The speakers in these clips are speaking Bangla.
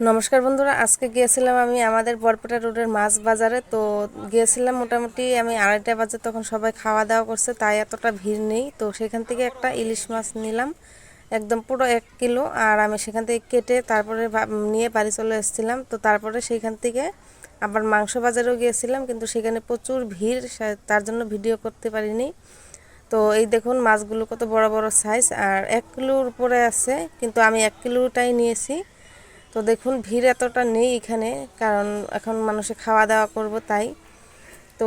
নমস্কার বন্ধুরা, আজকে গিয়েছিলাম আমি আমাদের বরপেটা রোডের মাছ বাজারে। তো গিয়েছিলাম মোটামুটি আমি আড়াইটা বাজে, তখন সবাই খাওয়া দাওয়া করছে, তাই এতটা ভিড় নেই। তো সেখান থেকে একটা ইলিশ মাছ নিলাম, একদম পুরো এক কিলো। আর আমি সেখান থেকে কেটে তারপরে নিয়ে বাড়ি চলে এসেছিলাম। তো তারপরে সেইখান থেকে আবার মাংস বাজারেও গিয়েছিলাম, কিন্তু সেখানে প্রচুর ভিড় তার জন্য ভিডিও করতে পারিনি। তো এই দেখুন মাছগুলো কত বড় বড় সাইজ আর এক কিলোর উপরে আছে, কিন্তু আমি এক কিলোটাই নিয়েছি। তো দেখুন, ভিড় এতটা নেই এখানে, কারণ এখন মানুষে খাওয়া দাওয়া করব তাই। তো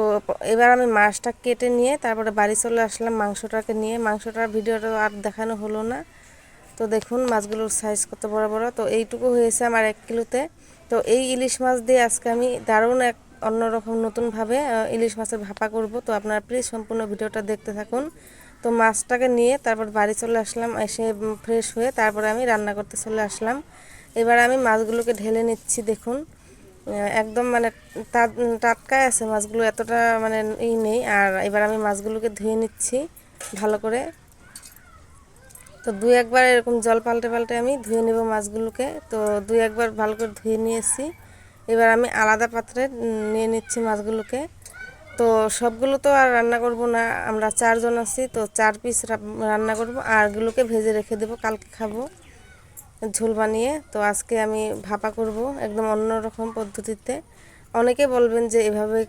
এবার আমি মাছটা কেটে নিয়ে তারপরে বাড়ি চলে আসলাম মাংসটাকে নিয়ে। মাংসটার ভিডিওটা আর দেখানো হলো না। তো দেখুন, মাছগুলোর সাইজ কত বড় বড়। তো এইটুকু হয়েছে আমার এক কিলোতে। তো এই ইলিশ মাছ দিয়ে আজকে আমি দারুণ এক অন্যরকম নতুনভাবে ইলিশ মাছের ভাপা করব। তো আপনারা প্লিজ সম্পূর্ণ ভিডিওটা দেখতে থাকুন। তো মাছটাকে নিয়ে তারপর বাড়ি চলে আসলাম, এসে ফ্রেশ হয়ে তারপরে আমি রান্না করতে চলে আসলাম। এবার আমি মাছগুলোকে ঢেলে নিচ্ছি, দেখুন। একদম মানে টাটকায় আছে মাছগুলো, এতটা মানে ই নেই। আর এবার আমি মাছগুলোকে ধুয়ে নিচ্ছি ভালো করে। তো দুই একবার এরকম জল পাল্টে পাল্টে আমি ধুয়ে নেব মাছগুলোকে। তো দুই একবার ভালো করে ধুয়ে নিয়েছি। এবার আমি আলাদা পাত্রে নিয়ে নিচ্ছি মাছগুলোকে। তো সবগুলো তো আর রান্না করব না, আমরা চারজন আছি, তো চার পিস রান্না করব, আর গুলোকে ভেজে রেখে দেবো, কালকে খাব। ঝোল বানিয়ে, তো আজকে আমি ভাপা করব একদম অন্যরকম পদ্ধতিতে। অনেকে বলবেন যে এভাবে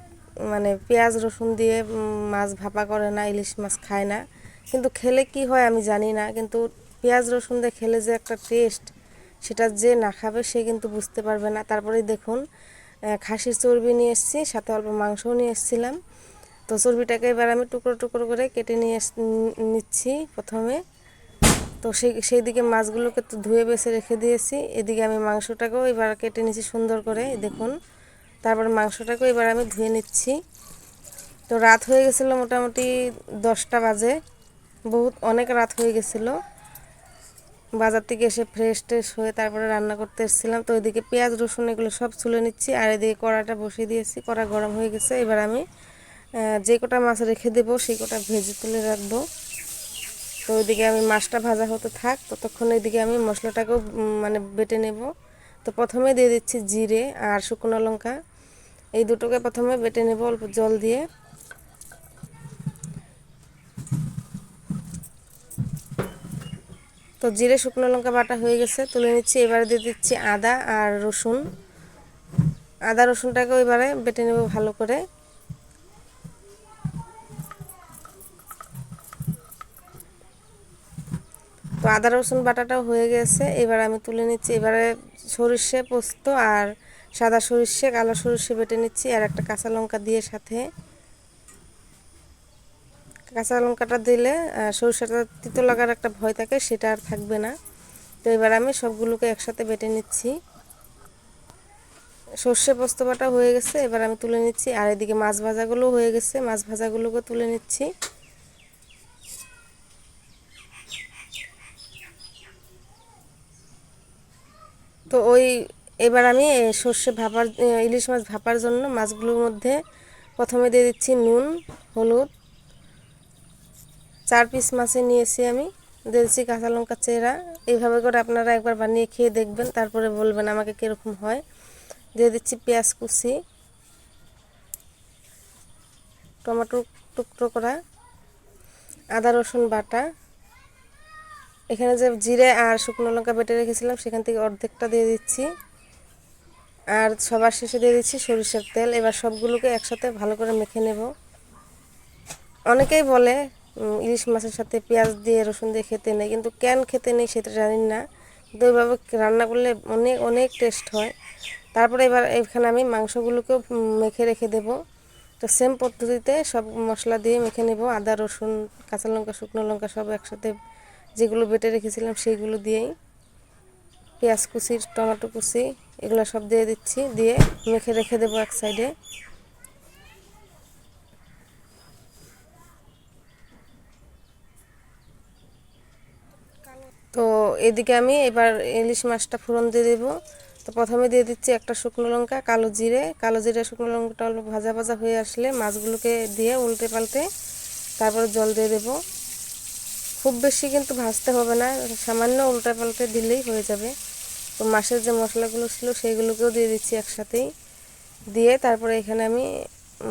মানে পেঁয়াজ, রসুন দিয়ে মাছ ভাপা করে না, ইলিশ মাছ খায় না। কিন্তু খেলে কি হয় আমি জানি না, কিন্তু পেঁয়াজ, রসুন দিয়ে খেলে যে একটা টেস্ট সেটা যে না খাবে সে কিন্তু বুঝতে পারবে না। তারপরেই দেখুন খাসির চর্বি নিয়ে এসেছি, সাথে অল্প মাংসও নিয়ে এসেছিলাম। তো চর্বিটাকে এবার আমি টুকরো টুকরো করে কেটে নিয়ে নিচ্ছি প্রথমে। তো সেই সেই দিকে মাছগুলোকে তো ধুয়ে বেছে রেখে দিয়েছি। এদিকে আমি মাংসটাকেও এবার কেটে নিয়েছি সুন্দর করে দেখুন। তারপর মাংসটাকেও এবার আমি ধুয়ে নিচ্ছি। তো রাত হয়ে গেছিল মোটামুটি দশটা বাজে। বহুত, অনেক রাত হয়ে গেছিল। বাজার থেকে এসে ফ্রেশ ট্রেশ হয়ে তারপরে রান্না করতে এসেছিলাম। তো এদিকে পেঁয়াজ, রসুন এগুলো সব ছুলে নিচ্ছি। আর এদিকে কড়াটা বসিয়ে দিয়েছি। কড়া গরম হয়ে গেছে। এবার আমি যে কটা মাছ রেখে দেবো, সেই কটা ভেজে তুলে রাখব। তো ওইদিকে আমি মাছটা ভাজা হতে থাক, ততক্ষণ এদিকে আমি মশলাটাকেও মানে বেটে নেব। তো প্রথমে দিয়ে দিচ্ছি জিরে আর শুকনো লঙ্কা। এই দুটোকে প্রথমে বেটে নেব অল্প জল দিয়ে। তো জিরে, শুকনো লঙ্কা বাটা হয়ে গেছে, তুলে নিচ্ছি। এবারে দিয়ে দিচ্ছি আদা আর রসুন। আদা রসুনটাকেও এবারে বেটে নেব ভালো করে। আদা, রসুন বাটাটাও হয়ে গেছে। এবার আমি তুলে নিচ্ছি এবারে সরিষে পোস্ত আর সাদা সরিষে, কালো সরিষে বেটে নিচ্ছি আর একটা কাঁচা লঙ্কা দিয়ে সাথে। কাঁচা লঙ্কাটা দিলে সরিষাটা তিতো লাগার একটা ভয় থাকে, সেটা আর থাকবে না। তো এবার আমি সবগুলোকে একসাথে বেটে নিচ্ছি। সর্ষে পোস্ত বাটা হয়ে গেছে, এবার আমি তুলে নিচ্ছি। আর এদিকে মাছ ভাজাগুলো হয়ে গেছে, মাছ ভাজাগুলোকে তুলে নিচ্ছি। তো ওই এবার আমি সর্ষে ভাপার ইলিশ মাছ ভাপার জন্য মাছগুলোর মধ্যে প্রথমে দিয়ে দিচ্ছি নুন, হলুদ, চার পিস মাছে নিয়েছি আমি। দিয়ে দিচ্ছি কাঁচা লঙ্কা চেরা। এইভাবে করে আপনারা একবার বানিয়ে খেয়ে দেখবেন, তারপরে বলবেন আমাকে কীরকম হয়। দিয়ে দিচ্ছি পেঁয়াজ কুচি, টমেটো টুকরো করা, আদা রসুন বাটা এখানে যে জিরে আর শুকনো লঙ্কা বেটে রেখেছিলাম, সেখান থেকে অর্ধেকটা দিয়ে দিচ্ছি। আর সবার শেষে দিয়ে দিচ্ছি সরিষার তেল। এবার সবগুলোকে একসাথে ভালো করে মেখে নেব। অনেকেই বলে ইলিশ মাছের সাথে পেঁয়াজ দিয়ে, রসুন দিয়ে খেতে নেই, কিন্তু কেন খেতে নেই সেটা জানি না। কিন্তু ওইভাবে রান্না করলে অনেক অনেক টেস্ট হয়। তারপরে এবার এখানে আমি মাংসগুলোকেও মেখে রেখে দেব। তো সেম পদ্ধতিতে সব মশলা দিয়ে মেখে নেব। আদা, রসুন, কাঁচা লঙ্কা, শুকনো লঙ্কা সব একসাথে যেগুলো বেটে রেখেছিলাম সেইগুলো দিয়েই পেঁয়াজ কুচি, টমেটো কুচি, এগুলো সব দিয়ে দিচ্ছি, দিয়ে মেখে রেখে দেবো এক সাইডে। তো এদিকে আমি এবার ইলিশ মাছটা ফোড়ন দিয়ে দেবো। তো প্রথমে দিয়ে দিচ্ছি একটা শুকনো লঙ্কা, কালো জিরে। কালো জিরে, শুকনো লঙ্কাটা ভাজা ভাজা হয়ে আসলে মাছগুলোকে দিয়ে উল্টে পাল্টে তারপরে জল দিয়ে দেবো। খুব বেশি কিন্তু ভাজতে হবে না, সামান্য উল্টে পাল্টে দিলেই হয়ে যাবে। তো মাছের যে মশলাগুলো ছিল সেইগুলোকেও দিয়ে দিচ্ছি একসাথেই। দিয়ে তারপরে এখানে আমি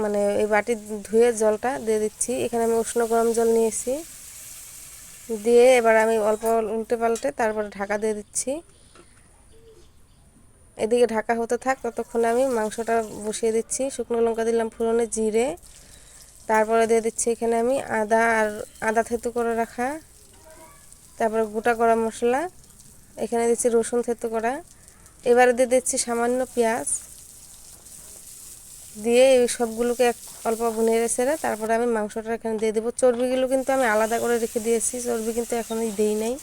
মানে এই বাটি ধুয়ে জলটা দিয়ে দিচ্ছি। এখানে আমি উষ্ণ গরম জল নিয়েছি। দিয়ে এবার আমি অল্প উল্টে পাল্টে তারপরে ঢাকা দিয়ে দিচ্ছি। এদিকে ঢাকা হতে থাক, ততক্ষণে আমি মাংসটা বসিয়ে দিচ্ছি। শুকনো লঙ্কা দিলাম ফুরনে জিরে। তারপরে দিয়ে দিচ্ছি এখানে আমি আদা আর আদা থেতু করে রাখা। তারপরে গোটা করা মশলা, এখানে দিচ্ছি রসুন থেতু করা। এবারে দিয়ে দিচ্ছি সামান্য পেঁয়াজ। দিয়ে এই সবগুলোকে এক অল্প নেড়ে ছেড়ে তারপরে আমি মাংসটা এখানে দিয়ে দেবো। চর্বিগুলো কিন্তু আমি আলাদা করে রেখে দিয়েছি, চর্বি কিন্তু এখনই দেই নাই।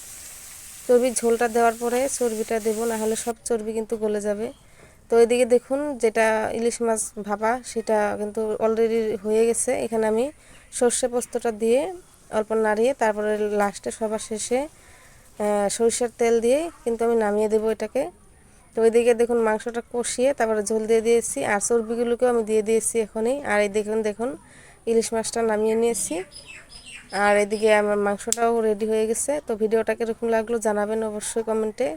চর্বির ঝোলটা দেওয়ার পরে চর্বিটা দেবো না হলে সব চর্বি কিন্তু গলে যাবে। তো এদিকে দেখুন যেটা ইলিশ মাছ ভাপা, সেটা কিন্তু অলরেডি হয়ে গেছে। এখানে আমি সর্ষে পোস্তটা দিয়ে অল্প নাড়িয়ে তারপরে লাস্টে সবার শেষে সরিষার তেল দিয়ে কিন্তু আমি নামিয়ে দেবো এটাকে। তো ওইদিকে দেখুন মাংসটা কষিয়ে তারপরে ঝোল দিয়ে দিয়েছি, আর চর্বিগুলোকেও আমি দিয়ে দিয়েছি এখনই। আর এই দেখুন দেখুন ইলিশ মাছটা নামিয়ে নিয়েছি। আর এদিকে আমার মাংসটাও রেডি হয়ে গেছে। তো ভিডিওটা কীরকম লাগল জানাবেন অবশ্যই কমেন্টে।